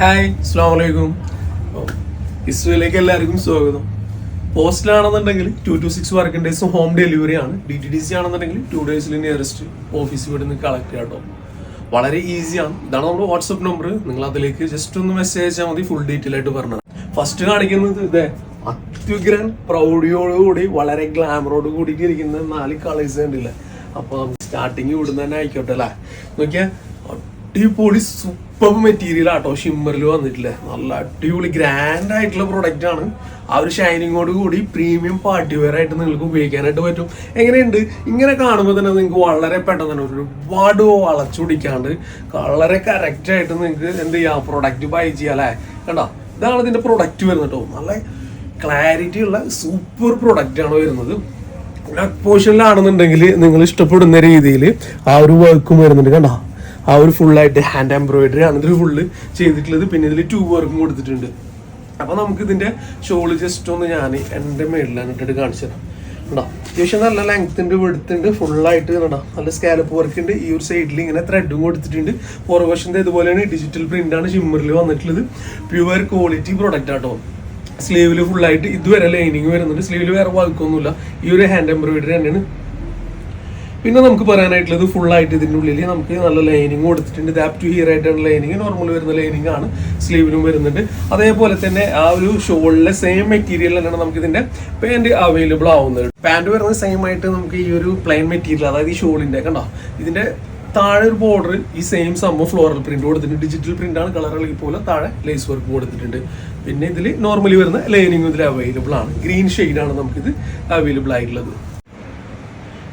Hi അസ്സാം വലൈക്കും ഇസ്രയേലിലേക്ക് എല്ലാവർക്കും സ്വാഗതം. പോസ്റ്റിലാണെന്നുണ്ടെങ്കിൽ two to six working days home delivery ആണ്. ഡി ടി ഡി സി ആണെന്നുണ്ടെങ്കിൽ ടു ഡേയ്സിൽ നിയറസ്റ്റ് ഓഫീസിൽ ഇവിടെ നിന്ന് കളക്ട് ചെയ്യാം കേട്ടോ വളരെ ഈസിയാണ് ഇതാണ് നമ്മുടെ വാട്സപ്പ് നമ്പർ നിങ്ങൾ അതിലേക്ക് ജസ്റ്റ് ഒന്ന് മെസ്സേജ് അയച്ചാൽ മതി ഫുൾ ഡീറ്റെയിൽ ആയിട്ട് പറഞ്ഞത് ഫസ്റ്റ് കാണിക്കുന്നത് ഇതേ അത്യുഗ്രൻ പ്രൗഢിയോടുകൂടി വളരെ ഗ്ലാമറോട് കൂടി ഇരിക്കുന്ന നാല് കളേഴ്സ് കണ്ടില്ല? അപ്പൊ നമുക്ക് സ്റ്റാർട്ടിങ് ഇവിടുന്ന് തന്നെ ആയിക്കോട്ടെ അല്ലേ? നോക്കിയാ അടിപൊളി സൂപ്പർ മെറ്റീരിയൽ ആട്ടോ ഷിമ്മറിൽ വന്നിട്ടില്ലേ? നല്ല അടിപൊളി ഗ്രാൻഡ് ആയിട്ടുള്ള പ്രൊഡക്റ്റ് ആണ്. ആ ഒരു ഷൈനിങ്ങോട് കൂടി പ്രീമിയം പാർട്ടി വെയർ ആയിട്ട് നിങ്ങൾക്ക് ഉപയോഗിക്കാനായിട്ട് പറ്റും. എങ്ങനെയുണ്ട്? ഇങ്ങനെ കാണുമ്പോൾ തന്നെ നിങ്ങൾക്ക് വളരെ പെട്ടെന്ന് തന്നെ ഒരുപാട് വളച്ചുപിടിക്കാണ്ട് വളരെ കറക്റ്റ് ആയിട്ട് നിങ്ങൾക്ക് എന്ത് ചെയ്യാം പ്രൊഡക്റ്റ് ബൈ ചെയ്യാം അല്ലേ? കണ്ടോ? ഇതാണ് ഇതിന്റെ പ്രൊഡക്റ്റ് വരുന്നത് കേട്ടോ നല്ല ക്ലാരിറ്റി ഉള്ള സൂപ്പർ പ്രൊഡക്റ്റ് ആണ് വരുന്നത്. നെക്ക് പോർഷനിലാണെന്നുണ്ടെങ്കിൽ നിങ്ങൾ ഇഷ്ടപ്പെടുന്ന രീതിയിൽ ആ ഒരു വർക്കും വരുന്നുണ്ട്. കണ്ടോ? ആ ഒരു ഫുള്ളായിട്ട് ഹാൻഡ് എംബ്രോയിഡറി ആണ് ഫുള്ള് ചെയ്തിട്ടുള്ളത്. പിന്നെ ഇതിൽ ട്യൂബ് വർക്കും കൊടുത്തിട്ടുണ്ട്. അപ്പൊ നമുക്ക് ഇതിന്റെ ഷോൾ ജസ്റ്റ് ഒന്ന് ഞാൻ എന്റെ മേളിലാണ് ഇട്ടിട്ട് കാണിച്ചു തരാം. ലെങ്ത് അത്യാവശ്യം നല്ല ഉണ്ട് വെടുത്തുണ്ട് ഫുള്ളായിട്ട് കണ്ടോ? നല്ല സ്കാലപ്പ് വർക്ക് ഉണ്ട്. ഈ ഒരു സൈഡിൽ ഇങ്ങനെ ത്രെഡും കൊടുത്തിട്ടുണ്ട്. പുറവശത്തെ ഇതുപോലെയാണ് ഡിജിറ്റൽ പ്രിന്റ് ആണ് ഷിമ്മറിൽ വന്നിട്ടുള്ളത്. പ്യുവർ ക്വാളിറ്റി പ്രൊഡക്റ്റ് ആട്ടോ. സ്ലീവിൽ ഫുള്ളായിട്ട് ഇതുവരെ ലൈനിങ് വരുന്നുണ്ട്. സ്ലീവിൽ വേറെ വർക്കൊന്നുമില്ല ഈ ഒരു ഹാൻഡ് എംബ്രോയിഡറി തന്നെയാണ്. പിന്നെ നമുക്ക് പറയാനായിട്ടുള്ളത് ഫുൾ ആയിട്ട് ഇതിന്റെ ഉള്ളിൽ നമുക്ക് നല്ല ലൈനിങ് കൊടുത്തിട്ടുണ്ട് ഇത് ആപ് ടു ഹിയർ ആയിട്ടാണ് ലൈനിങ് നോർമൽ വരുന്ന ലൈനിങ് ആണ്. സ്ലീവിനും വരുന്നുണ്ട്. അതേപോലെ തന്നെ ആ ഒരു ഷോളിലെ സെയിം മെറ്റീരിയൽ തന്നെയാണ് നമുക്ക് ഇതിന്റെ പാന്റ് അവൈലബിൾ ആവുന്നത്. പാന്റ് വരുന്നത് സെയിം ആയിട്ട് നമുക്ക് ഈ ഒരു പ്ലെയിൻ മെറ്റീരിയൽ അതായത് ഈ ഷോളിന്റെ കണ്ടോ? ഇതിന്റെ താഴെ ഒരു ബോർഡർ ഈ സെയിം സംഭവം ഫ്ലോറൽ പ്രിന്റ് കൊടുത്തിട്ടുണ്ട്. ഡിജിറ്റൽ പ്രിന്റ് ആണ് കളർ പോലെ താഴെ ലേസ് വർക്ക് കൊടുത്തിട്ടുണ്ട്. പിന്നെ ഇതിൽ നോർമലി വരുന്ന ലൈനിങ് ഇതിൽ അവൈലബിൾ ആണ്. ഗ്രീൻ ഷെയ്ഡാണ് നമുക്കിത് അവൈലബിൾ ആയിട്ടുള്ളത്.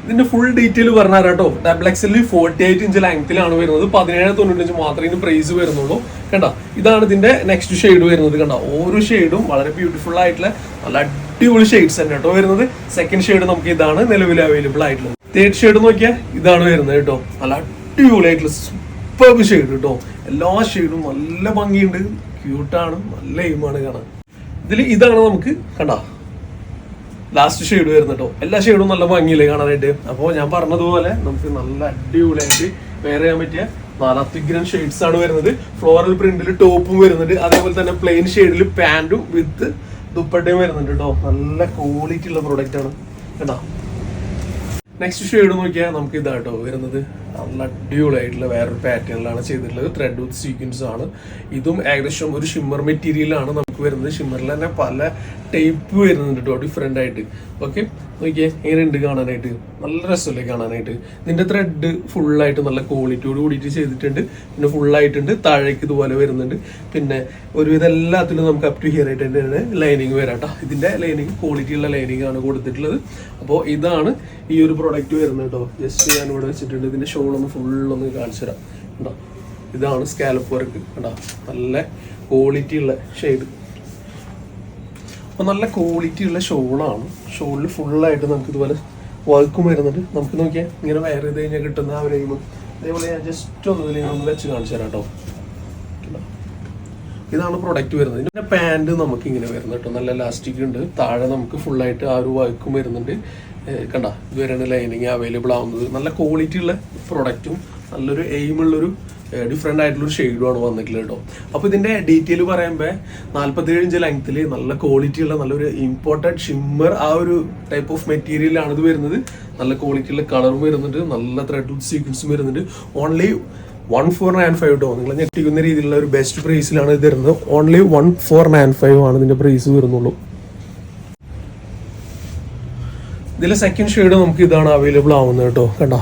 ഇതിന്റെ ഫുൾ ഡീറ്റെയിൽ പറഞ്ഞാൽ കേട്ടോ ഡബിൾ എക്സലിൽ ഫോർട്ടി എയ്റ്റ് ഇഞ്ച് ലെങ്ത്തിലാണ് വരുന്നത്. പതിനേഴ് തൊണ്ണൂറ്റഞ്ച് മാത്രമേ ഇതിന് പ്രൈസ് വരുന്നുള്ളൂ. കണ്ട? ഇതാണ് ഇതിന്റെ നെക്സ്റ്റ് ഷെയ്ഡ് വരുന്നത് കണ്ട? ഓരോ ഷെയ്ഡും വളരെ ബ്യൂട്ടിഫുൾ ആയിട്ടുള്ള നല്ല അടിപൊളി ഷെയ്ഡ്സ് തന്നെ കേട്ടോ വരുന്നത്. സെക്കൻഡ് ഷെയ്ഡ് നമുക്ക് ഇതാണ് നിലവിൽ അവൈലബിൾ ആയിട്ടുള്ളത്. തേർഡ് ഷെയ്ഡ് നോക്കിയാൽ ഇതാണ് വരുന്നത് കേട്ടോ നല്ല അടിപൊളി ആയിട്ടുള്ള സൂപ്പർ ഷെയ്ഡ് കേട്ടോ എല്ലാ ഷെയ്ഡും നല്ല ഭംഗിയുണ്ട്. ക്യൂട്ടാണ് നല്ല എയിമാണ് കാണാൻ. ഇതിൽ ഇതാണ് നമുക്ക് കണ്ട? ലാസ്റ്റ് ഷെയ്ഡ് വരുന്നത് കേട്ടോ എല്ലാ ഷെയ്ഡും നല്ല ഭംഗിയില്ലേ കാണാനായിട്ട്? അപ്പോൾ ഞാൻ പറഞ്ഞതുപോലെ നമുക്ക് നല്ല അടിപൊളിയായിട്ട് വെയർ ചെയ്യാൻ പറ്റിയ നാലാത്തിഗ്രൻ ഷെയ്ഡ്സ് ആണ് വരുന്നത്. ഫ്ലോറൽ പ്രിന്റിൽ ടോപ്പും വരുന്നുണ്ട്. അതേപോലെ തന്നെ പ്ലെയിൻ ഷെയ്ഡിൽ പാന്റും വിത്ത് ദുപ്പട്ടയും വരുന്നുണ്ട് കേട്ടോ നല്ല ക്വാളിറ്റി ഉള്ള പ്രൊഡക്റ്റ് ആണ്. കേട്ടോ? നെക്സ്റ്റ് ഷെയ്ഡ് നോക്കിയാൽ നമുക്ക് ഇതാട്ടോ വരുന്നത്. അടിപൊളിയായിട്ടുള്ള വേറൊരു പാറ്റേണിലാണ് ചെയ്തിട്ടുള്ളത്. ത്രെഡ് വിത്ത് സീക്വൻസ് ആണ്. ഇതും ഏകദേശം ഒരു ഷിമ്മർ മെറ്റീരിയലാണ് നമുക്ക് വരുന്നത്. ഷിമ്മറിൽ തന്നെ പല ടൈപ്പ് വരുന്നുണ്ട് കേട്ടോ ഡിഫറെന്റ് ആയിട്ട്. ഓക്കെ നോക്കിയേ എങ്ങനെയുണ്ട് കാണാനായിട്ട്? നല്ല രസമല്ലേ കാണാനായിട്ട്. ഇതിന്റെ ത്രെഡ് ഫുള്ളായിട്ട് നല്ല ക്വാളിറ്റിയോട് കൂടിയിട്ട് ചെയ്തിട്ടുണ്ട്. പിന്നെ ഫുള്ളായിട്ടുണ്ട് താഴേക്ക് ഇതുപോലെ വരുന്നുണ്ട്. പിന്നെ ഒരുവിധം എല്ലാത്തിലും നമുക്ക് അപ് ടു ഹിയർ ആയിട്ട് തന്നെയാണ് ലൈനിങ് വരാട്ടോ ഇതിന്റെ ലൈനിങ് ക്വാളിറ്റി ഉള്ള ലൈനിങ് ആണ് കൊടുത്തിട്ടുള്ളത്. അപ്പോൾ ഇതാണ് ഈ ഒരു പ്രോഡക്റ്റ് വരുന്നത് കേട്ടോ ജസ്റ്റ് ഞാൻ ഇവിടെ വെച്ചിട്ടുണ്ട്. ഇതിന്റെ ഷോൾ ഒന്ന് ഫുള്ളൊന്ന് കാണിച്ചു തരാം. കേട്ടോ ഇതാണ് സ്കാലപ്പ് വർക്ക് കേട്ടോ നല്ല ക്വാളിറ്റി ഉള്ള ഷെയ്ഡ് അപ്പോൾ നല്ല ക്വാളിറ്റി ഉള്ള ഷോളാണ് ഷോളിൽ ഫുള്ളായിട്ട് നമുക്ക് ഇതുപോലെ വർക്കും വരുന്നുണ്ട്. നമുക്ക് നോക്കിയാൽ ഇങ്ങനെ വയർ ചെയ്ത് കഴിഞ്ഞാൽ കിട്ടുന്ന ആ ഒരു. അതേപോലെ ഞാൻ ജസ്റ്റ് ഒന്ന് ഇതിൽ ഒന്ന് വെച്ച് കാണിച്ചു തരാം കേട്ടോ? ഇതാണ് പ്രൊഡക്റ്റ് വരുന്നത്. ഇതിന്റെ പാന്റ് നമുക്ക് ഇങ്ങനെ വരുന്നത് കേട്ടോ. നല്ല ലാസ്റ്റിക് ഉണ്ട്. താഴെ നമുക്ക് ഫുള്ളായിട്ട് ആ ഒരു വർക്കും വരുന്നുണ്ട്. കണ്ട? ഇതുവരെയാണ് ലൈനിങ് അവൈലബിൾ ആവുന്നത്. നല്ല ക്വാളിറ്റി ഉള്ള പ്രൊഡക്റ്റും നല്ലൊരു എയിം ഉള്ളൊരു ഡിഫറെന്റ് ആയിട്ടുള്ള ഷെയ്ഡുമാണ് വന്നിട്ടുള്ളത് കേട്ടോ. അപ്പോൾ ഇതിന്റെ ഡീറ്റെയിൽ പറയുമ്പോൾ നാല്പത്തേഴ് ഇഞ്ച് ലെങ്ത്തിൽ നല്ല ക്വാളിറ്റി ഉള്ള നല്ലൊരു ഇമ്പോർട്ടന്റ് ഷിമ്മർ ആ ഒരു ടൈപ്പ് ഓഫ് മെറ്റീരിയലാണ് ഇത് വരുന്നത്. നല്ല ക്വാളിറ്റി ഉള്ള കളറും വരുന്നുണ്ട്. നല്ല ത്രെഡ് സീക്വൻസും വരുന്നുണ്ട്. Only one four nine five കേട്ടോ നിങ്ങൾ ഞെട്ടിക്കുന്ന രീതിയിലുള്ള ഒരു ബെസ്റ്റ് പ്രൈസിലാണ് ഇത് തരുന്നത് only one four nine five ആണ് ഇതിന്റെ പ്രൈസ് വരുന്നുള്ളൂ. ഇതിലെ സെക്കൻഡ് ഷെയ്ഡ് നമുക്ക് ഇതാണ് അവൈലബിൾ ആവുന്നത് കേട്ടോ. കണ്ടോ?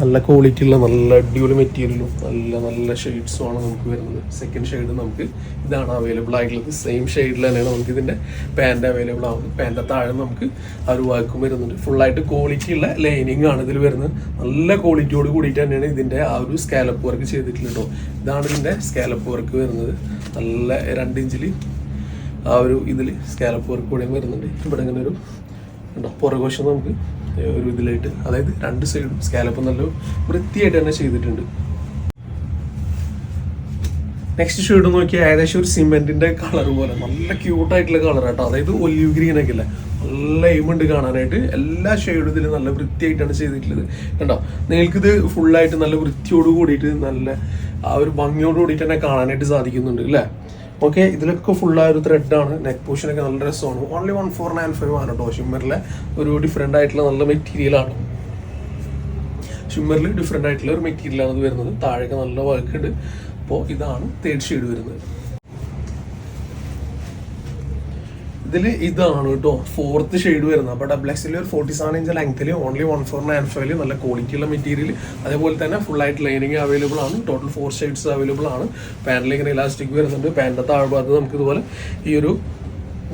നല്ല ക്വാളിറ്റി ഉള്ള നല്ല അടിപൊളി മെറ്റീരിയലും നല്ല നല്ല ഷെയ്ഡ്സും ആണ് നമുക്ക് വരുന്നത്. സെക്കൻഡ് ഷെയ്ഡ് നമുക്ക് ഇതാണ് അവൈലബിൾ ആയിട്ടുള്ളത്. സെയിം ഷെയ്ഡിൽ തന്നെയാണ് നമുക്ക് ഇതിന്റെ പാന്റ് അവൈലബിൾ ആവുന്നത്. പാന്റെ താഴെ നമുക്ക് ആ ഒരു വർക്കും വരുന്നുണ്ട്. ഫുള്ളായിട്ട് ക്വാളിറ്റി ഉള്ള ലൈനിങ് ആണ് ഇതിൽ വരുന്നത്. നല്ല ക്വാളിറ്റിയോട് കൂടിയിട്ട് തന്നെയാണ് ഇതിന്റെ ആ ഒരു സ്കാലപ്പ് വർക്ക് ചെയ്തിട്ടുള്ളത് കേട്ടോ. ഇതാണ് ഇതിന്റെ സ്കാലപ്പ് വർക്ക് വരുന്നത്. നല്ല രണ്ട് ഇഞ്ചിൽ ആ ഒരു ഇതിൽ സ്കാലപ്പ് വർക്ക് കൂടെയും വരുന്നുണ്ട്. ഇവിടെ ഇങ്ങനെ ഒരു ഉണ്ടോ? പുറകുവശം നമുക്ക് ഒരു ഇതിലായിട്ട് അതായത് രണ്ട് സൈഡും സ്കാലപ്പ് നല്ല വൃത്തിയായിട്ട് തന്നെ ചെയ്തിട്ടുണ്ട്. നെക്സ്റ്റ് ഷെയ്ഡ് നോക്കിയാൽ ഏകദേശം ഒരു സിമെന്റിന്റെ കളർ പോലെ. നല്ല ക്യൂട്ടായിട്ടുള്ള കളർ കേട്ടോ അതായത് ഒലിവ് ഗ്രീൻ ഒക്കെ അല്ലേ നല്ല എയിമുണ്ട് കാണാനായിട്ട്. എല്ലാ ഷെയ്ഡും ഇതിൽ നല്ല വൃത്തിയായിട്ടാണ് ചെയ്തിട്ടുള്ളത്. കണ്ടോ? നിങ്ങൾക്കിത് ഫുള്ളായിട്ട് നല്ല വൃത്തിയോട് കൂടിയിട്ട് നല്ല ആ ഒരു ഭംഗിയോട് കൂടിയിട്ട് തന്നെ കാണാനായിട്ട് സാധിക്കുന്നുണ്ട് അല്ലേ? ഓക്കെ ഇതിലൊക്കെ ആയ ഒരു ത്രെഡാണ് നെക്ക് പോർഷനൊക്കെ നല്ല രസമാണ്. Only one four nine five ആണ് കേട്ടോ ഷിമ്മറിലെ ഒരു ഡിഫറെന്റ് ആയിട്ടുള്ള നല്ല മെറ്റീരിയലാണ് ഷിമ്മറിൽ ഡിഫറെന്റ് ആയിട്ടുള്ള ഒരു മെറ്റീരിയലാണ് ഇത് വരുന്നത്. താഴേക്ക് നല്ല വർക്ക് ഉണ്ട് അപ്പോൾ ഇതാണ് തേർഡ് ഷെയ്ഡ് വരുന്നത്. ഇതിൽ ഇതാണ് കേട്ടോ. ഫോർത്ത് ഷെയ്ഡ് വരുന്നത്. അപ്പോൾ ഡബിൾ എക്സിൽ ഒരു ഫോർട്ടി സെവൻ ഇഞ്ച് ലെങ്ത്തിൽ ഓൺലി വൺ ഫോർ നയൻ ഫൈവിൽ നല്ല ക്വാളിറ്റിയുള്ള മെറ്റീരിയൽ അതേപോലെ തന്നെ ഫുൾ ആയിട്ട് ലൈനിങ് അവൈലബിൾ ആണ്. ടോട്ടൽ ഫോർ ഷെയ്ഡ്സ് അവൈലബിൾ ആണ്. പാന്റിൽ ഇങ്ങനെ ഇലാസ്റ്റിക് വരുന്നുണ്ട്. പാന്റിന്റെ താഴ്ഭാഗത്ത് നമുക്ക് ഇതുപോലെ ഈ ഒരു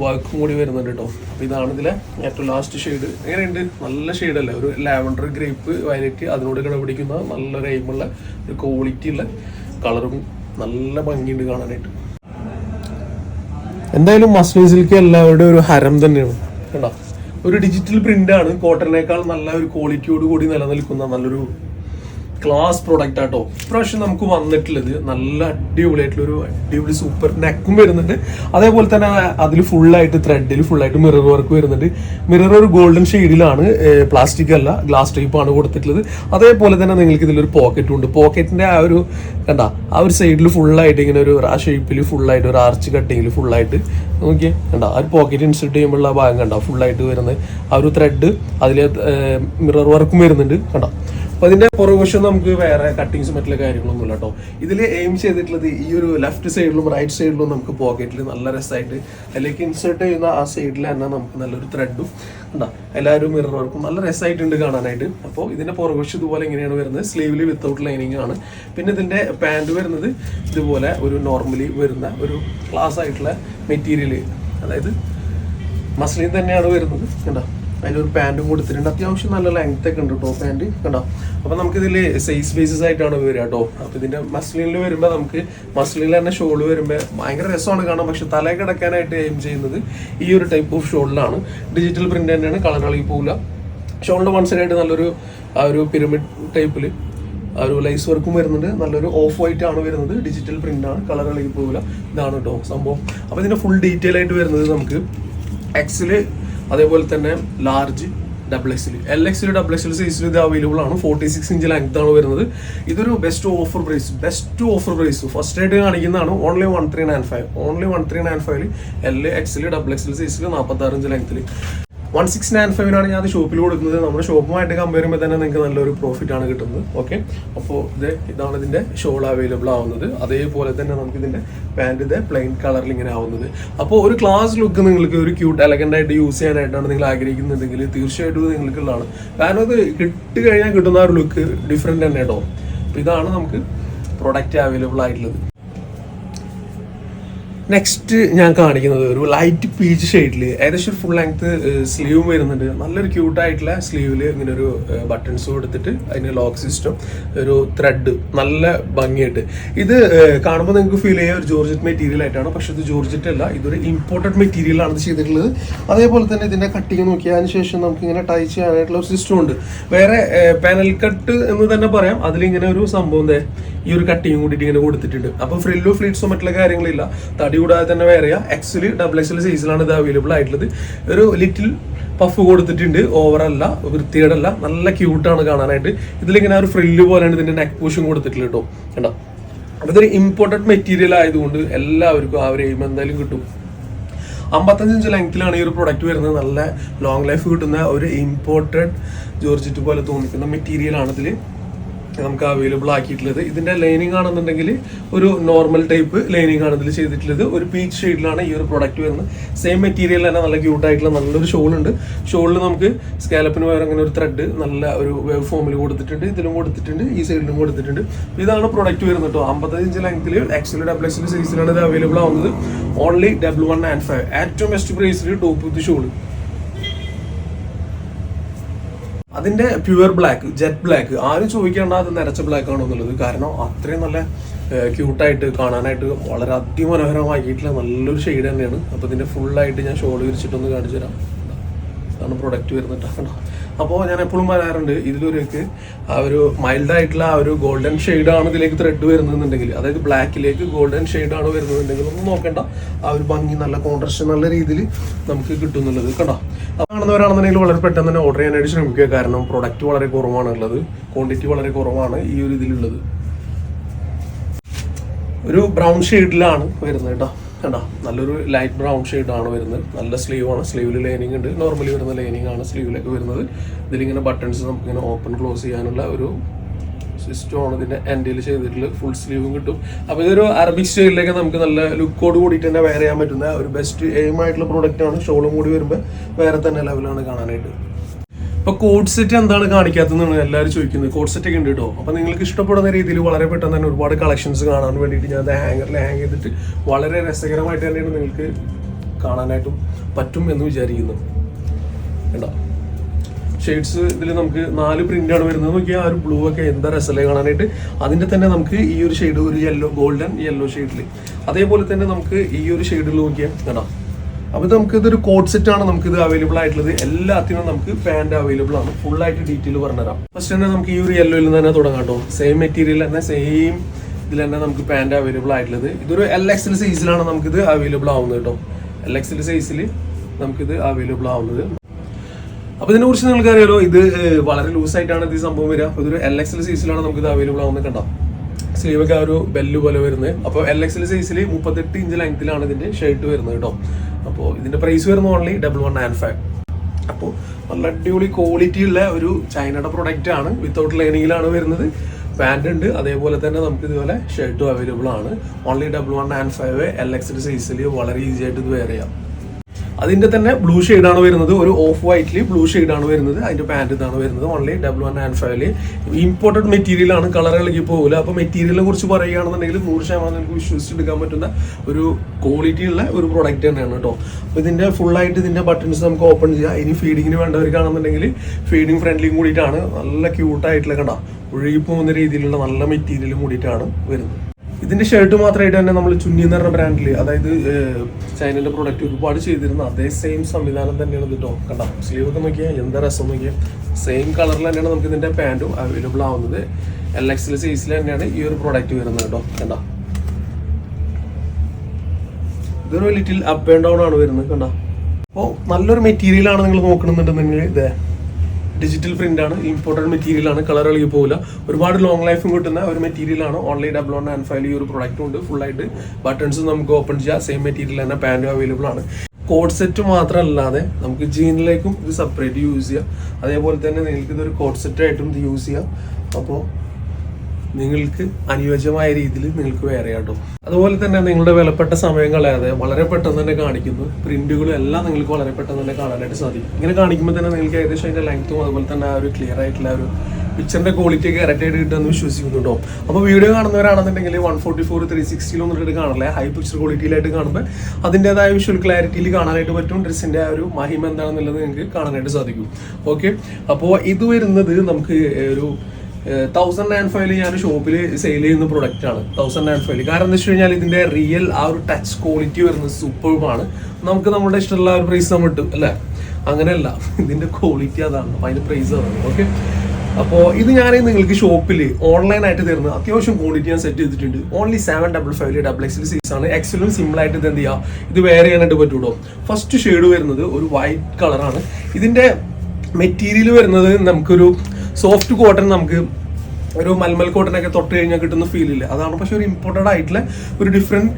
വർക്കും കൂടി വരുന്നുണ്ട് കേട്ടോ. അപ്പോൾ ഇതാണ് ഇതിലെ ഏറ്റവും ലാസ്റ്റ് ഷെയ്ഡ് എങ്ങനെയുണ്ട് നല്ല ഷെയ്ഡല്ലേ ഒരു ലാവൻഡർ ഗ്രേപ്പ് വയലറ്റ് അതിനോട് കിടപിടിക്കുന്ന നല്ലൊരു എയിമുള്ള ഒരു ക്വാളിറ്റി ഉള്ള കളറും നല്ല ഭംഗിയുണ്ട് കാണാനായിട്ട്. എന്തായാലും മസ്ലിൻ സിൽക്ക് എല്ലാവരുടെ ഒരു ഹരം തന്നെയാണ്. കണ്ടോ? ഒരു ഡിജിറ്റൽ പ്രിന്റ് ആണ്. കോട്ടണിനേക്കാൾ നല്ല ഒരു ക്വാളിറ്റിയോട് കൂടി നിലനിൽക്കുന്ന നല്ലൊരു ക്ലാസ് പ്രോഡക്റ്റ് ആട്ടോ. ഇപ്രാവശ്യം നമുക്ക് വന്നിട്ടുള്ളത് നല്ല അടിപൊളിയായിട്ടുള്ള ഒരു അടിപൊളി സൂപ്പർ നെക്കും വരുന്നുണ്ട്. അതേപോലെ തന്നെ അതിൽ ഫുള്ളായിട്ട് ത്രെഡിൽ ഫുള്ളായിട്ട് മിറർ വർക്ക് വരുന്നുണ്ട്. മിറർ ഒരു ഗോൾഡൻ ഷെയ്ഡിലാണ് പ്ലാസ്റ്റിക് അല്ല ഗ്ലാസ് ടൈപ്പ് ആണ് കൊടുത്തിട്ടുള്ളത്. അതേപോലെ തന്നെ നിങ്ങൾക്ക് ഇതിലൊരു പോക്കറ്റും ഉണ്ട്. പോക്കറ്റിന്റെ ആ ഒരു കണ്ട ആ ഒരു സൈഡിൽ ഫുള്ളായിട്ട് ഇങ്ങനെ ഒരു ആ ഷേപ്പിൽ ഫുള്ളായിട്ട് ഒരു ആർച്ച് കട്ടിങ്ങിൽ ഫുള്ളായിട്ട് നോക്കിയേ കണ്ട ആ ഒരു പോക്കറ്റ് ഇൻസെർട്ട് ചെയ്യുമ്പോഴുള്ള ഭാഗം കണ്ട ഫുള്ളായിട്ട് വരുന്നത്. ആ ഒരു ത്രെഡ് അതിൽ മിറർ വർക്കും വരുന്നുണ്ട് കണ്ട. അപ്പൊ അതിന്റെ പുറകുവശം നമുക്ക് വേറെ കട്ടിങ്സും മറ്റുള്ള കാര്യങ്ങളൊന്നും ഇല്ല കേട്ടോ ഇതിൽ എയിം ചെയ്തിട്ടുള്ളത് ഈ ഒരു ലെഫ്റ്റ് സൈഡിലും റൈറ്റ് സൈഡിലും നമുക്ക് പോക്കറ്റിൽ നല്ല രസമായിട്ട് അതിലേക്ക് ഇൻസേർട്ട് ചെയ്യുന്ന ആ സൈഡിൽ തന്നെ നമുക്ക് നല്ലൊരു ത്രെഡും ഉണ്ടാ എല്ലാവരും മിറർ വർക്കും നല്ല രസമായിട്ടുണ്ട് കാണാനായിട്ട്. അപ്പോൾ ഇതിന്റെ പുറകുവശം ഇതുപോലെ ഇങ്ങനെയാണ് വരുന്നത്. സ്ലീവിൽ വിത്തൗട്ട് ലൈനിങ് ആണ്. പിന്നെ ഇതിന്റെ പാന്റ് വരുന്നത് ഇതുപോലെ ഒരു നോർമലി വരുന്ന ഒരു ക്ലാസ് ആയിട്ടുള്ള മെറ്റീരിയൽ അതായത് മസ്ലിൻ തന്നെയാണ് വരുന്നത്. കണ്ടോ? അതിലൊരു പാന്റും കൊടുത്തിട്ടുണ്ട്. അത്യാവശ്യം നല്ല ലെങ്ത് ഒക്കെ ഉണ്ട് ടോപ്പ് പാന്റ് കണ്ടോ? അപ്പോൾ നമുക്ക് ഇതിൽ സൈസ് ബേസിസ് ആയിട്ടാണ് വരിക കേട്ടോ. അപ്പൊ ഇതിന്റെ മസ്ലിനിൽ വരുമ്പോൾ നമുക്ക് മസ്ലിനിൽ തന്നെ ഷോൾ വരുമ്പോൾ ഭയങ്കര രസമാണ് കാണാൻ. പക്ഷെ തല കിടക്കാനായിട്ട് എയിം ചെയ്യുന്നത് ഈ ഒരു ടൈപ്പ് ഓഫ് ഷോളിലാണ് ഡിജിറ്റൽ പ്രിന്റ് തന്നെയാണ് കളർ പോവില്ല ഷോളിന്റെ വൺ നല്ലൊരു ആ ഒരു പിരമിഡ് ടൈപ്പിൽ ആ ഒരു ലൈസ് വർക്കും വരുന്നുണ്ട്. നല്ലൊരു ഓഫ് വൈറ്റ് ആണ് വരുന്നത്. ഡിജിറ്റൽ പ്രിന്റ് ആണ് കളർ ഇളകി പോകില്ല ഇതാണ് കേട്ടോ സംഭവം. അപ്പോൾ ഇതിന്റെ ഫുൾ ഡീറ്റെയിൽ ആയിട്ട് വരുന്നത് നമുക്ക് എക്സിൽ അതേപോലെ തന്നെ ലാർജ് ഡബിൾ എക്സിൽ എൽ എക്സിൽ ഡബിൾ എക്സിൽ സൈസിൽ ഇത് അവൈലബിൾ ആണ്. ഫോർട്ടി സിക്സ് ഇഞ്ച് ലെങ്ത് ആണ് വരുന്നത്. ഇതൊരു best offer price best offer price first ആയിട്ട് കാണിക്കുന്നതാണ്. Only one three nine five only one three nine five L എക്സിൽ ഡബിൾ എക്സിൽ സൈസിൽ നാൽപ്പത്തി ആറ് ഇഞ്ച് ലെങ്ത്തിൽ വൺ സിക്സ് നയൻ ഫൈവിനാണ് ഞാൻ അത് ഷോപ്പിൽ കൊടുക്കുന്നത്. നമ്മുടെ ഷോപ്പുമായിട്ട് കമ്പയർ ചെയ്യുമ്പോൾ തന്നെ നിങ്ങൾക്ക് നല്ലൊരു പ്രോഫിറ്റ് ആണ് കിട്ടുന്നത്. ഓക്കെ അപ്പോൾ ഇത് ഇതാണ് ഇതിന്റെ ഷോൾ അവൈലബിൾ ആവുന്നത്. അതേപോലെ തന്നെ നമുക്ക് ഇതിന്റെ പാന്റ് ഇത് പ്ലെയിൻ കളറിൽ ഇങ്ങനെ ആവുന്നത്. അപ്പോൾ ഒരു ക്ലാസ് ലുക്ക് നിങ്ങൾക്ക് ഒരു ക്യൂട്ട് എലഗന്റ് ആയിട്ട് യൂസ് ചെയ്യാനായിട്ടാണ് നിങ്ങൾ ആഗ്രഹിക്കുന്നുണ്ടെങ്കിൽ തീർച്ചയായിട്ടും ഇത് നിങ്ങൾക്കുള്ളതാണ്. കാരണം അത് കിട്ടുകഴിഞ്ഞാൽ കിട്ടുന്ന ഒരു ലുക്ക് ഡിഫറെന്റ് തന്നെ കേട്ടോ അപ്പോൾ ഇതാണ് നമുക്ക് പ്രൊഡക്റ്റ് അവൈലബിൾ ആയിട്ടുള്ളത്. നെക്സ്റ്റ് ഞാൻ കാണിക്കുന്നത് ഒരു ലൈറ്റ് പീച്ച് ഷെയ്ഡിൽ ഏകദേശം ഫുൾ ലെങ്ത് സ്ലീവ് വരുന്നുണ്ട്. നല്ലൊരു ക്യൂട്ടായിട്ടുള്ള സ്ലീവിൽ ഇങ്ങനെ ഒരു ബട്ടൺസ് കൊടുത്തിട്ട് അതിന് ലോക്ക് സിസ്റ്റം ഒരു ത്രെഡ് നല്ല ഭംഗിയായിട്ട്. ഇത് കാണുമ്പോൾ നിങ്ങൾക്ക് ഫീൽ ചെയ്യുക ഒരു ജോർജറ്റ് മെറ്റീരിയൽ ആയിട്ടാണ് പക്ഷെ ഇത് ജോർജറ്റ് അല്ല ഇതൊരു ഇമ്പോർട്ടഡ് മെറ്റീരിയൽ ആണ് ചെയ്തിട്ടുള്ളത്. അതേപോലെ തന്നെ ഇതിന്റെ കട്ടിങ് നോക്കിയാൽ അതിന് ശേഷം നമുക്ക് ഇങ്ങനെ ടൈ ചെയ്യാനായിട്ടുള്ള ഒരു സിസ്റ്റം ഉണ്ട്. വേറെ പാനൽ കട്ട് എന്ന് തന്നെ പറയാം. അതിലിങ്ങനെ ഒരു സംഭവം ഈ ഒരു കട്ടിങ് കൂടിയിട്ട് ഇങ്ങനെ കൊടുത്തിട്ടുണ്ട്. അപ്പോൾ ഫ്രില്ലോ ഫ്ലീറ്റ്സോ മറ്റുള്ള കാര്യങ്ങളില്ല. തടി കൂടാതെ തന്നെ വേറെ എക്സൽ ഡബിൾ എക്സൽ സൈസിലാണ് ഇത് അവൈലബിൾ ആയിട്ടുള്ളത്. ഒരു ലിറ്റിൽ പഫ് കൊടുത്തിട്ടുണ്ട്. ഓവറല്ല വൃത്തികേടല്ല നല്ല ക്യൂട്ടാണ് കാണാനായിട്ട്. ഇതിലിങ്ങനെ ഒരു ഫ്രില്ല് പോലെയാണ് ഇതിന്റെ നെക്ക് പൂഷും കൊടുത്തിട്ടുള്ളത് കേട്ടോ. കണ്ടോ? അപ്പൊ ഇതൊരു ഇമ്പോർട്ടന്റ് മെറ്റീരിയൽ ആയതുകൊണ്ട് എല്ലാവർക്കും ആ ഒരു എയിം എന്തായാലും കിട്ടും. അമ്പത്തഞ്ച് ഇഞ്ച് ലെങ്ത്തിലാണ് ഈ ഒരു പ്രൊഡക്റ്റ് വരുന്നത്. നല്ല ലോങ് ലൈഫ് കിട്ടുന്ന ഒരു ഇമ്പോർട്ടന്റ് ജോർജിറ്റ് പോലെ തോന്നിക്കുന്ന മെറ്റീരിയലാണ് ഇതിൽ നമുക്ക് അവൈലബിൾ ആക്കിയിട്ടുള്ളത്. ഇതിന്റെ ലൈനിങ് ആണെന്നുണ്ടെങ്കിൽ ഒരു നോർമൽ ടൈപ്പ് ലൈനിങ് ആണ് ഇതിൽ ചെയ്തിട്ടുള്ളത്. ഒരു പീച്ച് ഷെയ്ഡിലാണ് ഈ ഒരു പ്രൊഡക്റ്റ് വരുന്നത്. സെയിം മെറ്റീരിയൽ തന്നെ നല്ല ക്യൂട്ട് ആയിട്ടുള്ള നല്ലൊരു ഷോൾ ഉണ്ട്. ഷോളിൽ നമുക്ക് സ്കാലപ്പിന് പകരം അങ്ങനെ ഒരു ത്രെഡ് നല്ല ഒരു വേവ് ഫോമിൽ കൊടുത്തിട്ടുണ്ട്. ഇതിലും കൊടുത്തിട്ടുണ്ട് ഈ സൈഡിലും കൊടുത്തിട്ടുണ്ട്. ഇതാണ് പ്രൊഡക്റ്റ് വരുന്നത് കേട്ടോ അമ്പത്തഞ്ച് ഇഞ്ച് ലെങ്ത്തിൽ എക്സൽ ഡബിൾ എക്സൽ സൈസിലാണ് ഇത് അവൈലബിൾ ആവുന്നത്. Only double one and five ഏറ്റവും ബെസ്റ്റ് പ്രൈസിൽ ടോപ്പ് വിത്ത് ഷോൾ അതിന്റെ പ്യുവർ ബ്ലാക്ക് ജെറ്റ് ബ്ലാക്ക് ആരും ചോദിക്കേണ്ട അത് നിരച്ച ബ്ലാക്ക് ആണോ എന്നുള്ളത്. കാരണം അത്രയും നല്ല ക്യൂട്ടായിട്ട് കാണാനായിട്ട് വളരെ അതിമനോഹരമാക്കിയിട്ടുള്ള നല്ലൊരു ഷെയ്ഡ് തന്നെയാണ്. അപ്പോൾ ഇതിന്റെ ഫുള്ളായിട്ട് ഞാൻ ഷോൾ വിരിച്ചിട്ടൊന്ന് കാണിച്ചു തരാം ഇതാണ് പ്രൊഡക്റ്റ് വരുന്നത്. അപ്പോൾ ഞാൻ എപ്പോഴും പറയാറുണ്ട് ഇതിലൊരുക്ക് ആ ഒരു മൈൽഡായിട്ടുള്ള ആ ഒരു ഗോൾഡൻ ആണ് ഇതിലേക്ക് ത്രെഡ് വരുന്നതെന്നുണ്ടെങ്കിൽ അതായത് ബ്ലാക്കിലേക്ക് ഗോൾഡൻ ആണ് വരുന്നതെന്നുണ്ടെങ്കിൽ ഒന്നും നോക്കേണ്ട. ആ ഒരു ഭംഗി നല്ല കോൺട്രസ്റ്റ് നല്ല രീതിയിൽ നമുക്ക് കിട്ടുന്നുള്ളത് കേട്ടോ കാണുന്നവരാണെന്നുണ്ടെങ്കിൽ വളരെ പെട്ടെന്ന് തന്നെ ഓർഡർ ചെയ്യാനായിട്ട് ശ്രമിക്കുക. കാരണം പ്രൊഡക്റ്റ് വളരെ കുറവാണ് ഉള്ളത് ക്വാണ്ടിറ്റി വളരെ കുറവാണ് ഈ ഒരു ഇതിലുള്ളത്. ഒരു ബ്രൗൺ ഷെയ്ഡിലാണ് വരുന്നത് കേട്ടോ. കണ്ടോ നല്ലൊരു ലൈറ്റ് ബ്രൗൺ ആണ് വരുന്നത്. നല്ല സ്ലീവ് ആണ്. സ്ലീവിൽ ലൈനിങ് ഉണ്ട്. നോർമലി വരുന്ന ലൈനിങ് ആണ് സ്ലീവിലൊക്കെ വരുന്നത്. ഇതിലിങ്ങനെ ബട്ടൺസ് നമുക്കിങ്ങനെ ഓപ്പൺ ക്ലോസ് ചെയ്യാനുള്ള ഒരു സിസ്റ്റമാണ് ഇതിന്റെ എൻഡിൽ ചെയ്തിട്ടുള്ളത് ഫുൾ സ്ലീവും കിട്ടും. അപ്പോൾ ഇതൊരു അറബിക് സ്റ്റൈലിലേക്ക് നമുക്ക് നല്ല ലുക്കോട് കൂടിയിട്ട് തന്നെ വെയർ ചെയ്യാൻ പറ്റുന്ന ഒരു ബെസ്റ്റ് എയിം ആയിട്ടുള്ള പ്രോഡക്റ്റാണ് ഷോളും കൂടി വരുമ്പോൾ വേറെ തന്നെ ലെവലാണ് കാണാനായിട്ട്. ഇപ്പൊ കോഡ് സെറ്റ് എന്താണ് കാണിക്കാത്തതെന്നാണ് എല്ലാവരും ചോദിക്കുന്നത്. കോഡ് സെറ്റ് ഒക്കെ ഉണ്ട് കേട്ടോ അപ്പൊ നിങ്ങൾക്ക് ഇഷ്ടപ്പെടുന്ന രീതിയിൽ വളരെ പെട്ടെന്ന് തന്നെ ഒരുപാട് കളക്ഷൻസ് കാണാൻ വേണ്ടിയിട്ട് ഞാൻ ഹാങ്ങറിൽ ഹാങ് ചെയ്തിട്ട് വളരെ രസകരമായിട്ട് തന്നെയാണ് നിങ്ങൾക്ക് കാണാനായിട്ടും പറ്റും എന്ന് വിചാരിക്കുന്നു. കേട്ടോ ഷെയ്ഡ്സ് ഇതിൽ നമുക്ക് നാല് പ്രിന്റ് ആണ് വരുന്നത്. നോക്കിയാൽ ആ ഒരു ബ്ലൂ ഒക്കെ എന്താ രസമല്ലേ കാണാനായിട്ട്? അതിന്റെ തന്നെ നമുക്ക് ഈ ഒരു ഷെയ്ഡ് ഒരു യെല്ലോ ഗോൾഡൻ യെല്ലോ ഷെയ്ഡിൽ അതേപോലെ തന്നെ നമുക്ക് ഈ ഒരു ഷെയ്ഡിൽ നോക്കിയാൽ കേട്ടോ അപ്പൊ ഇത് നമുക്ക് ഇതൊരു കോഡ് സെറ്റ് ആണ് നമുക്ക് ഇത് അവൈലബിൾ ആയിട്ടുള്ളത്. എല്ലാത്തിനും നമുക്ക് പാന്റ് അവൈലബിൾ ആണ്. ഫുൾ ആയിട്ട് ഡീറ്റെയിൽ പറഞ്ഞുതരാം. ഫസ്റ്റ് തന്നെ നമുക്ക് ഈ ഒരു യെല്ലോയിൽ തന്നെ തുടങ്ങാം കേട്ടോ സെയിം മെറ്റീരിയൽ തന്നെ സെയിം ഇതിൽ തന്നെ നമുക്ക് പാന്റ് അവൈലബിൾ ആയിട്ടുള്ളത്. ഇതൊരു എൽ എക്സൽ സൈസിലാണ് നമുക്കിത് അവൈലബിൾ ആവുന്നത് കേട്ടോ എൽ എക്സൽ സൈസിൽ നമുക്കിത് അവൈലബിൾ ആവുന്നത്. അപ്പോൾ ഇതിനെ കുറിച്ച് നിങ്ങൾക്ക് അറിയാലോ ഇത് വളരെ ലൂസ് ആയിട്ടാണ് ഇത് സംഭവം വരിക. അപ്പൊ ഇതൊരു എൽ എക്സൽ സൈസിലാണ് നമുക്ക് ഇത് അവൈലബിൾ ആവുന്നത് കണ്ടോ? സ്ലീവ് ഒക്കെ ആ ഒരു ബെല്ല് പോലെ വരുന്നത്. അപ്പോൾ എൽ എക്സൽ സൈസിൽ മുപ്പത്തെട്ട് ഇഞ്ച് ലെങ്ത്തിലാണ് ഇതിന്റെ ഷർട്ട് വരുന്നത് കേട്ടോ അപ്പോൾ ഇതിന്റെ പ്രൈസ് വരുന്ന only double one nine five അപ്പോൾ നല്ല അടിപൊളി ക്വാളിറ്റി ഉള്ള ഒരു ചൈനയുടെ പ്രൊഡക്റ്റ് ആണ്. വിത്തൗട്ട് ലൈനിങ്ങിലാണ് വരുന്നത്. പാന്റ് ഉണ്ട്. അതേപോലെ തന്നെ നമുക്ക് ഇതുപോലെ ഷർട്ടും അവൈലബിൾ ആണ്. Only double one nine five L എക്സിന്റെ സൈസിൽ വളരെ ഈസി ആയിട്ട് ഇത് വെയർ ചെയ്യാം. അതിന്റെ തന്നെ ബ്ലൂ ആണ് വരുന്നത്. ഒരു ഓഫ് വൈറ്റിൽ ബ്ലൂ ആണ് വരുന്നത്. അതിന്റെ പാന്റ് ഇതാണ് വരുന്നത്. ഓൺലി ഡബിൾ വൺ ആൻഡ് ഫൈവിൽ ഇമ്പോർട്ടന്റ് മെറ്റീരിയൽ ആണ് കളർ ഇളകി പോകില്ല അപ്പൊ മെറ്റീരിയലിനെ കുറിച്ച് പറയുകയാണെന്നുണ്ടെങ്കിൽ നൂറ് ശതമാനം നിങ്ങൾക്ക് വിശ്വസിച്ചെടുക്കാൻ പറ്റുന്ന ഒരു ക്വാളിറ്റി ഉള്ള ഒരു പ്രോഡക്റ്റ് തന്നെയാണ് കേട്ടോ അപ്പോൾ ഇതിന്റെ ഫുൾ ആയിട്ട് ഇതിന്റെ ബട്ടൺസ് നമുക്ക് ഓപ്പൺ ചെയ്യാം. ഇനി ഫീഡിങ്ങിന് വേണ്ടവർക്കാണെന്നുണ്ടെങ്കിൽ ഫീഡിങ് ഫ്രണ്ട്ലിയും കൂടിയിട്ടാണ്. നല്ല ക്യൂട്ടായിട്ടുള്ള കണ്ട. ഒഴുകി പോകുന്ന രീതിയിലുള്ള നല്ല മെറ്റീരിയലും കൂടിയിട്ടാണ് വരുന്നത്. ഇതിന്റെ ഷർട്ട് മാത്രമായിട്ട് തന്നെ നമ്മൾ ചുന്നി എന്ന് പറഞ്ഞ ബ്രാൻഡിൽ അതായത് ചൈനയിലെ പ്രൊഡക്റ്റ് ഒരുപാട് ചെയ്തിരുന്ന അതേ സെയിം സംവിധാനം തന്നെയാണ് ഇത് കേട്ടോ കണ്ട? സ്ലീവ് ഒക്കെ നോക്കിയാൽ എന്താ രസം നോക്കിയാൽ സെയിം കളറിൽ തന്നെയാണ് നമുക്ക് ഇതിന്റെ പാന്റും അവൈലബിൾ ആവുന്നത്. എൽ എക്സിൽ സൈസിൽ തന്നെയാണ് ഈ ഒരു പ്രൊഡക്റ്റ് വരുന്നത് കേട്ടോ. കണ്ട? ഇതൊരു ലിറ്റിൽ അപ്പ് ആൻഡ് ഡൗൺ ആണ് വരുന്നത് കണ്ട? അപ്പോൾ നല്ലൊരു മെറ്റീരിയൽ ആണ് നിങ്ങൾ നോക്കണമെന്നുണ്ടെങ്കിൽ ഇത്. ഡിജിറ്റൽ പ്രിന്റ് ആണ് ഇമ്പോർട്ടന്റ് മെറ്റീരിയൽ ആണ് കളർ ഇളകി പോകില്ല ഒരുപാട് ലോങ് ലൈഫും കിട്ടുന്ന ഒരു മെറ്റീരിയൽ ആണ്. Online double one and five ഈ ഒരു പ്രൊഡക്റ്റും ഉണ്ട്. ഫുൾ ആയിട്ട് ബട്ടൺസ് നമുക്ക് ഓപ്പൺ ചെയ്യാം. സെയിം മെറ്റീരിയൽ തന്നെ പാന്റും അവൈലബിൾ ആണ്. കോഡ് സെറ്റ് മാത്രമല്ലാതെ നമുക്ക് ജീനിലേക്കും ഇത് സെപ്പറേറ്റ് യൂസ് ചെയ്യാം. അതേപോലെ തന്നെ നിങ്ങൾക്ക് ഇതൊരു കോഡ് സെറ്റ് ആയിട്ടും ഇത് യൂസ് ചെയ്യാം. അപ്പോൾ നിങ്ങൾക്ക് അനുയോജ്യമായ രീതിയിൽ നിങ്ങൾക്ക് വേറെ കേട്ടോ അതുപോലെ തന്നെ നിങ്ങളുടെ വിലപ്പെട്ട സമയം കളയാതെ വളരെ പെട്ടെന്ന് തന്നെ കാണിക്കുന്നു. പ്രിന്റുകളും എല്ലാം നിങ്ങൾക്ക് വളരെ പെട്ടെന്ന് തന്നെ കാണാനായിട്ട് സാധിക്കും. ഇങ്ങനെ കാണിക്കുമ്പോൾ തന്നെ നിങ്ങൾക്ക് ഏകദേശം അതിന്റെ ലെങ്ത്തും അതുപോലെ തന്നെ ആ ഒരു ക്ലിയർ ആയിട്ടുള്ള ഒരു പിക്ചറിന്റെ ക്വാളിറ്റി ഒക്കെ കറക്റ്റ് ആയിട്ട് കിട്ടുമെന്ന് വിശ്വസിക്കുന്നുണ്ടോ? അപ്പോൾ വീഡിയോ കാണുന്നവരാണെന്നുണ്ടെങ്കിൽ വൺ ഫോർട്ടി ഫോർ ത്രീ സിക്സ്റ്റിയിലൊന്നും ഇട്ടിട്ട് കാണില്ല? ഹൈ പിക്ചർ ക്വാളിറ്റിയിലായിട്ട് കാണുമ്പോൾ അതിന്റെതായ വിഷ്വൽ ക്ലാരിറ്റിയിൽ കാണാനായിട്ട് പറ്റും. ഡ്രസ്സിന്റെ ആ ഒരു മഹിമ എന്താണെന്നുള്ളത് നിങ്ങൾക്ക് കാണാനായിട്ട് സാധിക്കും. ഓക്കെ അപ്പോൾ ഇത് വരുന്നത് നമുക്ക് ഒരു തൗസൻഡ് ആൻഡ് ഫൈവിൽ ഞാൻ ഷോപ്പിൽ സെയിൽ ചെയ്യുന്ന പ്രൊഡക്റ്റ് ആണ്. തൗസൻഡ് ആൻഡ് ഫൈവിൽ കാരണം എന്താ വെച്ച് കഴിഞ്ഞാൽ ഇതിന്റെ റിയൽ ആ ഒരു ടച്ച് ക്വാളിറ്റി വരുന്നത് സൂപ്പർബാണ് നമുക്ക് നമ്മുടെ ഇഷ്ടമുള്ള ഒരു പ്രൈസ് നമ്മൾ ഇട്ടു അല്ലേ? അങ്ങനെയല്ല. ഇതിന്റെ ക്വാളിറ്റി അതാണ്. അതിന്റെ പ്രൈസ് അതാണ്. ഓക്കെ അപ്പോൾ ഇത് ഞാൻ നിങ്ങൾക്ക് ഷോപ്പിൽ ഓൺലൈൻ ആയിട്ട് തരുന്നത്. അത്യാവശ്യം ക്വാണ്ടിറ്റി ഞാൻ സെറ്റ് ചെയ്തിട്ടുണ്ട്. Only seven double five double എക്സിൽ സീസ് ആണ്. എക്സലും സിമ്പിൾ ആയിട്ട് ഇത് എന്ത് ചെയ്യാം ഇത് വേറെ ചെയ്യാനായിട്ട് പറ്റൂടോ ഫസ്റ്റ് ഷെയ്ഡ് വരുന്നത് ഒരു വൈറ്റ് കളറാണ് ഇതിന്റെ മെറ്റീരിയൽ വരുന്നത് നമുക്കൊരു സോഫ്റ്റ് കോട്ടൺ നമുക്ക് ഒരു മൽമൽ കോട്ടനൊക്കെ തൊട്ട് കഴിഞ്ഞാൽ കിട്ടുന്ന ഫീൽ ഇല്ല. അതാണ് പക്ഷെ ഒരു ഇമ്പോർട്ടന്റ് ആയിട്ടുള്ള ഒരു ഡിഫറെന്റ്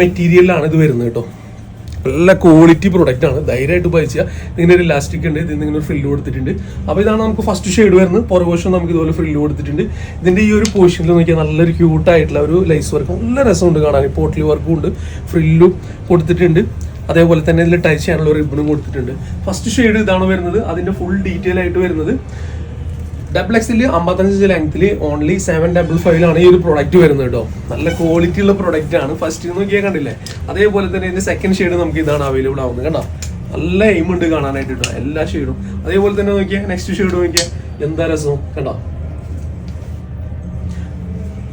മെറ്റീരിയലാണ് ഇത് വരുന്നത് കേട്ടോ. നല്ല ക്വാളിറ്റി പ്രൊഡക്റ്റ് ആണ്. ധൈര്യമായിട്ട് ഉപയോഗിച്ച. ഇതിങ്ങനെ ഒരു ഇലാസ്റ്റിക് ഉണ്ട് ഇതിന് ഇങ്ങനെ ഒരു ഫ്രില്ല് കൊടുത്തിട്ടുണ്ട്. അപ്പോൾ ഇതാണ് നമുക്ക് ഫസ്റ്റ് ഷെയ്ഡ് വരുന്നത്. പുറകുവശം നമുക്ക് ഇതുപോലെ ഫ്രില്ല് കൊടുത്തിട്ടുണ്ട്. ഇതിന്റെ ഈ ഒരു പോഷനിൽ നോക്കിയാൽ നല്ലൊരു ക്യൂട്ടായിട്ടുള്ള ഒരു ലൈസ് വർക്ക് നല്ല രസമുണ്ട് കാണാൻ. പോട്ട്ലി വർക്കും ഉണ്ട്. ഫ്രില്ലും കൊടുത്തിട്ടുണ്ട്. അതേപോലെ തന്നെ ഇതിൽ ടച്ച് ചെയ്യാനുള്ള റിബണും കൊടുത്തിട്ടുണ്ട്. ഫസ്റ്റ് ഷെയ്ഡ് ഇതാണ് വരുന്നത്. അതിന്റെ ഫുൾ ഡീറ്റെയിൽ ആയിട്ട് വരുന്നത്. ഡബിൾ എക്സിൽ അമ്പത്തഞ്ച് ലെങ്ത്തിൽ ഓൺലി സെവൻ ഡബിൾ ഫൈവിലാണ് ഈ ഒരു പ്രൊഡക്റ്റ് വരുന്നത് കേട്ടോ നല്ല ക്വാളിറ്റി ഉള്ള പ്രൊഡക്റ്റ് ആണ്. ഫസ്റ്റ് നോക്കിയാൽ കണ്ടില്ലേ? അതേപോലെ തന്നെ ഇതിന്റെ സെക്കൻഡ് ഷെയ്ഡ് നമുക്ക് ഇതാണ് അവൈലബിൾ ആവുന്നത് കേട്ടോ നല്ല എയിം ഉണ്ട് കാണാനായിട്ട് കേട്ടോ എല്ലാ ഷെയ്ഡും അതേപോലെ തന്നെ നോക്കിയാൽ നെക്സ്റ്റ് ഷെയ്ഡ് നോക്കിയാൽ എന്താ രസം കണ്ടോ?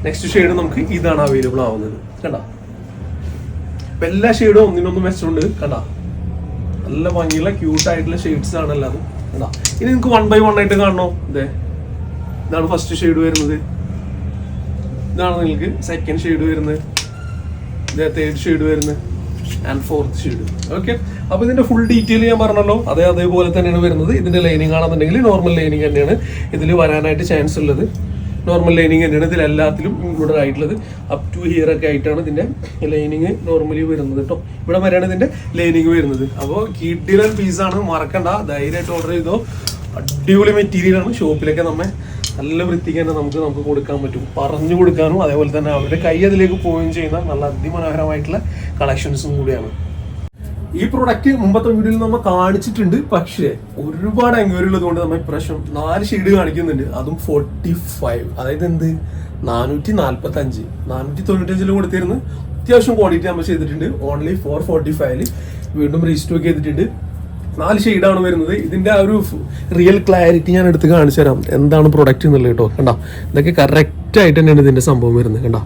നെക്സ്റ്റ് ഷെയ്ഡ് നമുക്ക് ഇതാണ് അവൈലബിൾ ആവുന്നത് കണ്ടോ? അപ്പൊ എല്ലാ ഷെയ്ഡും ഒന്നിനൊന്നും വെച്ചിട്ടുണ്ട് കണ്ടോ? നല്ല ഭംഗിയുള്ള ക്യൂട്ട് ആയിട്ടുള്ള ഷെയ്ഡ്സ് ആണ് എല്ലാതും കണ്ടോ? ഇനി നിങ്ങൾക്ക് വൺ ബൈ വൺ ആയിട്ട് കാണണോ? ഇതേ ഇതാണ് ഫസ്റ്റ് ഷെയ്ഡ് വരുന്നത്. ഇതാണ് നിങ്ങൾക്ക് സെക്കൻഡ് ഷെയ്ഡ് വരുന്നത്. ഇതേ തേർഡ് ഷെയ്ഡ് വരുന്നത്. ആൻഡ് ഫോർത്ത് ഷെയ്ഡ് ഓക്കെ അപ്പൊ ഇതിന്റെ ഫുൾ ഡീറ്റെയിൽ ഞാൻ പറഞ്ഞല്ലോ. അതേ അതേപോലെ തന്നെയാണ് വരുന്നത്. ഇതിന്റെ ലൈനിങ് ആണെന്നുണ്ടെങ്കിൽ നോർമൽ ലൈനിങ് തന്നെയാണ് ഇതിൽ വരാനായിട്ട് ചാൻസ് ഉള്ളത്. നോർമൽ ലൈനിങ് തന്നെയാണ് ഇതിൽ എല്ലാത്തിലും ഇൻക്ലൂഡഡ് ആയിട്ടുള്ളത്. അപ് ടു ഹിയർ ഒക്കെ ആയിട്ടാണ് ഇതിന്റെ ലൈനിങ് നോർമലി വരുന്നത് കേട്ടോ ഇവിടെ വരെയാണ് ഇതിന്റെ ലൈനിങ് വരുന്നത്. അപ്പോൾ കിഡിലൻ പീസാണ് മറക്കണ്ട. ധൈര്യമായിട്ട് ഓർഡർ ചെയ്തോ. അടിപൊളി മെറ്റീരിയൽ ആണ്. ഷോപ്പിലൊക്കെ നമ്മെ നല്ല വൃത്തിക്ക് തന്നെ നമുക്ക് നമുക്ക് കൊടുക്കാൻ പറ്റും. പറഞ്ഞു കൊടുക്കാനും അതേപോലെ തന്നെ അവരുടെ കൈ അതിലേക്ക് പോവുകയും ചെയ്യുന്ന നല്ല അതിമനോഹരമായിട്ടുള്ള കളക്ഷൻസും കൂടിയാണ്. ഈ പ്രൊഡക്റ്റ് മുമ്പത്തെ വീഡിയോയിൽ നമ്മൾ കാണിച്ചിട്ടുണ്ട്. പക്ഷേ ഒരുപാട് എൻക്വയറി ഉള്ളതുകൊണ്ട് നമ്മൾ ഇപ്രാവശ്യം നാല് ഷെയ്ഡ് കാണിക്കുന്നുണ്ട്. അതും ഫോർട്ടി ഫൈവ് അതായത് എന്ത്? നാനൂറ്റി നാല്പത്തി അഞ്ച് നാനൂറ്റി തൊണ്ണൂറ്റഞ്ചിൽ കൊടുത്തിരുന്നു. അത്യാവശ്യം ക്വാളിറ്റി നമ്മൾ ചെയ്തിട്ടുണ്ട്. ഓൺലി ഫോർ ഫോർട്ടി ഫൈവിൽ വീണ്ടും റീസ്റ്റോക്ക് ചെയ്തിട്ടുണ്ട്. നാല് ഷെയ്ഡാണ് വരുന്നത്. ഇതിന്റെ ആ ഒരു റിയൽ ക്ലാരിറ്റി ഞാൻ എടുത്ത് കാണിച്ചു തരാം. എന്താണ് പ്രൊഡക്റ്റ് എന്നുള്ളത് കേട്ടോ. കണ്ടോ? ഇതൊക്കെ കറക്റ്റ് ആയിട്ട് തന്നെയാണ് ഇതിന്റെ സംഭവം വരുന്നത്. കണ്ടോ?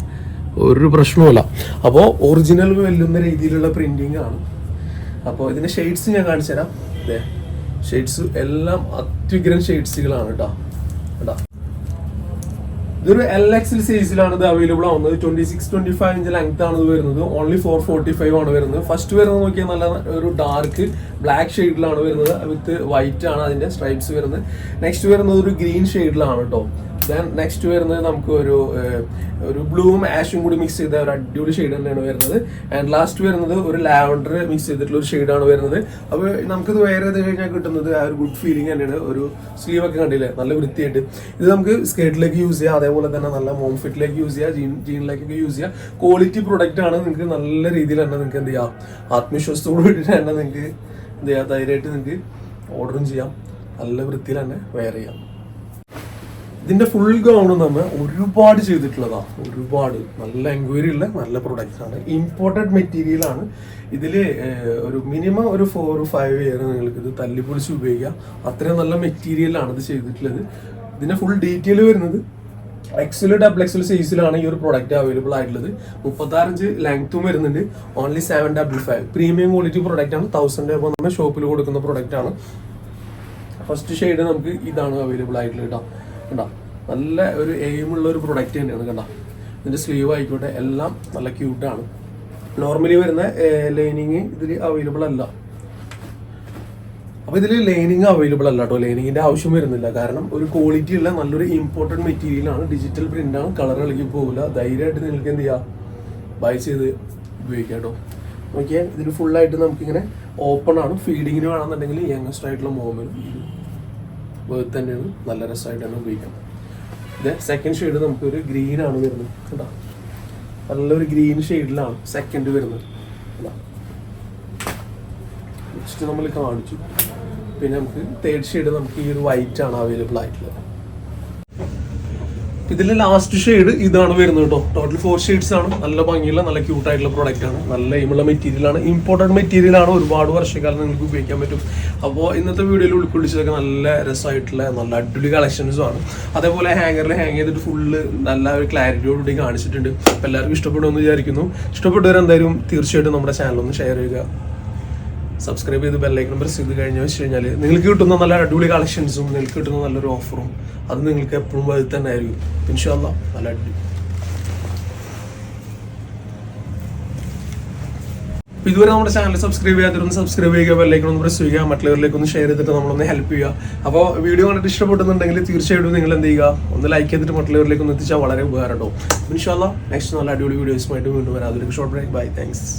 ഒരു പ്രശ്നവുമില്ല. അപ്പോൾ ഒറിജിനൽ വെല്ലുന്ന രീതിയിലുള്ള പ്രിന്റിങ് ആണ്. അപ്പോൾ ഇതിന്റെ ഷെയ്ഡ്സ് ഞാൻ കാണിച്ചു തരാം. ഷെയ്ഡ്സ് എല്ലാം അത്യുഗ്രൻ ഷെയ്ഡ്സുകളാണ് കേട്ടോ. കേട്ടോ ഇതൊരു എൽ എക്സിൽ സൈസിലാണ് ഇത് അവൈലബിൾ ആവുന്നത്. Twenty six twenty five inch length ആണ് ഇത് വരുന്നത്. ഓൺലി ഫോർ ഫോർട്ടി ഫൈവ് ആണ് വരുന്നത്. ഫസ്റ്റ് വരുന്നത് നോക്കിയാൽ നല്ല ഒരു ഡാർക്ക് ബ്ലാക്ക് ഷെയ്ഡിലാണ് വരുന്നത്. വിത്ത് വൈറ്റ് ആണ് അതിന്റെ സ്ട്രൈപ്സ് വരുന്നത്. നെക്സ്റ്റ് വരുന്നത് ഒരു ഗ്രീൻ ഷെയ്ഡിലാണ് കേട്ടോ നെക്സ്റ്റ് വരുന്നത് നമുക്ക് ഒരു ഒരു ബ്ലൂവും ആഷും കൂടി മിക്സ് ചെയ്ത ഒരു അടിപൊളി ഷെയ്ഡ് തന്നെയാണ് വരുന്നത്. ആൻഡ് ലാസ്റ്റ് വരുന്നത് ഒരു ലാവണ്ടർ മിക്സ് ചെയ്തിട്ടുള്ള ഒരു ഷെയ്ഡാണ് വരുന്നത്. അപ്പോൾ നമുക്കിത് വേറെ ഇത് കഴിഞ്ഞാൽ കിട്ടുന്നത് ആ ഒരു ഗുഡ് ഫീലിംഗ് തന്നെയാണ്. ഒരു സ്ലീവ് ഒക്കെ കണ്ടില്ലേ? നല്ല വൃത്തിയായിട്ട്. ഇത് നമുക്ക് സ്കേർട്ടിലേക്ക് യൂസ് ചെയ്യാം. അതേപോലെ തന്നെ നല്ല മോം ഫിറ്റിലേക്ക് യൂസ് ചെയ്യാം. ജീൻ ജീനിലേക്കൊക്കെ യൂസ് ചെയ്യാം. ക്വാളിറ്റി പ്രൊഡക്റ്റ് ആണ് നിങ്ങൾക്ക് നല്ല രീതിയിൽ തന്നെ നിങ്ങൾക്ക് എന്ത് ചെയ്യാം? ആത്മവിശ്വാസത്തോട് കൂടിയിട്ട് തന്നെ നിങ്ങൾക്ക് എന്ത് ചെയ്യാം? ധൈര്യമായിട്ട് നിങ്ങൾക്ക് ഓർഡറും ചെയ്യാം. നല്ല വൃത്തിയിൽ തന്നെ വെയർ ചെയ്യാം. ഇതിന്റെ ഫുൾ ഗൗൺ നമ്മൾ ഒരുപാട് ചെയ്തിട്ടുള്ളതാണ് ഒരുപാട്. നല്ല എൻക്വയറി ഉള്ള നല്ല പ്രൊഡക്ട്സ് ആണ്. ഇമ്പോർട്ടഡ് മെറ്റീരിയൽ ആണ്. ഇതിൽ ഒരു മിനിമം ഒരു ഫോർ ഫൈവ് ഇയർ നിങ്ങൾക്ക് ഇത് തല്ലിപ്പൊളിച്ച് ഉപയോഗിക്കാം. അത്രയും നല്ല മെറ്റീരിയലാണ് ഇത് ചെയ്തിട്ടുള്ളത്. ഇതിന്റെ ഫുൾ ഡീറ്റെയിൽ വരുന്നത് എക്സിൽ ഡബിൾ എക്സൽ സൈസിലാണ് ഈ ഒരു പ്രൊഡക്റ്റ് അവൈലബിൾ ആയിട്ടുള്ളത്. മുപ്പത്താറഞ്ച് ലെങ്ത്തും വരുന്നുണ്ട്. Only seven double five premium quality product ആണ്. തൗസൻഡ് രൂപ നമ്മൾ ഷോപ്പിൽ കൊടുക്കുന്ന പ്രൊഡക്റ്റ് ആണ്. ഫസ്റ്റ് ഷെയ്ഡ് നമുക്ക് ഇതാണ് അവൈലബിൾ ആയിട്ടുള്ളത് കേട്ടോ കണ്ടോ? നല്ല ഒരു എയിമുള്ള ഒരു പ്രൊഡക്റ്റ് തന്നെയാണ് കണ്ടോ? ഇതിന്റെ സ്ലീവ് ആയിക്കോട്ടെ എല്ലാം നല്ല ക്യൂട്ടാണ് നോർമലി വരുന്ന ലൈനിങ് ഇതിൽ അവൈലബിൾ അല്ല. അപ്പോൾ ഇതിൽ ലൈനിങ് അവൈലബിൾ അല്ല കേട്ടോ. ലൈനിങ്ങിന്റെ ആവശ്യം വരുന്നില്ല. കാരണം ഒരു ക്വാളിറ്റി ഉള്ള നല്ലൊരു ഇമ്പോർട്ടന്റ് മെറ്റീരിയലാണ് ഡിജിറ്റൽ പ്രിന്റ് ആണ്. കളർ ഇളകി പോകില്ല ധൈര്യമായിട്ട് നിങ്ങൾക്ക് എന്ത് ചെയ്യാം? ബൈ ചെയ്ത് ഉപയോഗിക്കാം കേട്ടോ. നോക്കിയാൽ ഫുൾ ഫുള്ളായിട്ട് നമുക്കിങ്ങനെ ഓപ്പൺ ആണ്. ഫീഡിങ്ങിന് വേണമെന്നുണ്ടെങ്കിൽ യങ്ങസ്റ്റ് ആയിട്ടുള്ള മോമിനും വേർത്ത് തന്നെയാണ് നല്ല രസമായിട്ട് തന്നെ ഉപയോഗിക്കാം ഇത് സെക്കൻഡ് ഷെയ്ഡ് നമുക്കൊരു ഗ്രീൻ ആണ് വരുന്നത് കേട്ടോ നല്ലൊരു ഗ്രീൻ ഷെയ്ഡിലാണ് സെക്കൻഡ് വരുന്നത്. നെക്സ്റ്റ് നമ്മൾ കാണിച്ചു. പിന്നെ നമുക്ക് തേർഡ് ഷെയ്ഡ് നമുക്ക് ഈ ഒരു വൈറ്റ് ആണ് അവൈലബിൾ ആയിട്ടുള്ളത്. ഇതിലെ ലാസ്റ്റ് ഷെയ്ഡ് ഇതാണ് വരുന്നത് കേട്ടോ. ടോട്ടൽ ഫോർ ഷെയ്ഡ്സ് ആണ്. നല്ല ഭംഗിയുള്ള നല്ല ക്യൂട്ട് ആയിട്ടുള്ള പ്രോഡക്റ്റ് ആണ്. നല്ല ഇമുള്ള മെറ്റീരിയൽ ആണ്. ഇമ്പോർട്ടന്റ് മെറ്റീരിയൽ ആണ്. ഒരുപാട് വർഷക്കാലം നിങ്ങൾക്ക് ഉപയോഗിക്കാൻ പറ്റും. അപ്പോൾ ഇന്നത്തെ വീഡിയോയിൽ ഉൾക്കൊള്ളിച്ചതൊക്കെ നല്ല രസമായിട്ടുള്ള നല്ല അടിപൊളി കളക്ഷൻസും ആണ്. അതേപോലെ ഹാങ്ങറിൽ ഹാങ് ചെയ്തിട്ട് ഫുള്ള് നല്ല ഒരു ക്ലാരിറ്റിയോടുകൂടി കാണിച്ചിട്ടുണ്ട്. അപ്പോൾ എല്ലാവർക്കും ഇഷ്ടപ്പെടുമെന്ന് വിചാരിക്കുന്നു. ഇഷ്ടപ്പെട്ടവരെന്തായാലും തീർച്ചയായിട്ടും നമ്മുടെ ചാനൽ ഒന്ന് ഷെയർ ചെയ്യുക. സബ്സ്ക്രൈബ് ചെയ്ത് ബെല്ലൈക്കൺ പ്രസ് ചെയ്ത് കഴിഞ്ഞ വെച്ച് കഴിഞ്ഞാൽ നിങ്ങൾക്ക് കിട്ടുന്ന നല്ല അടിപൊളി കളക്ഷൻസും നിങ്ങൾക്ക് കിട്ടുന്ന നല്ലൊരു ഓഫറും അത് നിങ്ങൾക്ക് എപ്പോഴും അതിൽ തന്നെ ആയിരിക്കും. ഇൻഷാല്ല നല്ല അടി അപ്പൊ ഇതുവരെ നമ്മുടെ ചാനൽ സബ്സ്ക്രൈബ് ചെയ്യാത്തൊന്ന് സബ്സ്ക്രൈബ് ചെയ്യുക ബെല്ലൈക്കൺ ഒന്ന് പ്രസ് ചെയ്യുക മറ്റുള്ളവരിലേക്ക് ഒന്ന് ഷെയർ ചെയ്തിട്ട് നമ്മളൊന്ന് ഹെൽപ്പ് ചെയ്യുക. അപ്പോൾ വീഡിയോ കണ്ടിട്ട് ഇഷ്ടപ്പെട്ടുന്നുണ്ടെങ്കിൽ തീർച്ചയായിട്ടും നിങ്ങൾ എന്ത് ചെയ്യുക? ഒന്ന് ലൈക്ക് ചെയ്തിട്ട് മറ്റുള്ളവരിലേക്ക് ഒന്ന് എത്തിച്ചാൽ വളരെ ഉപകാരം കേട്ടോ ഇൻഷാല്ല നെക്സ്റ്റ് നല്ല അടിപൊളി വീഡിയോസുമായിട്ട് വീണ്ടും വരാം. അതൊരു ഷോർട്ട് ബ്രേക്ക് ബൈ താങ്ക്സ്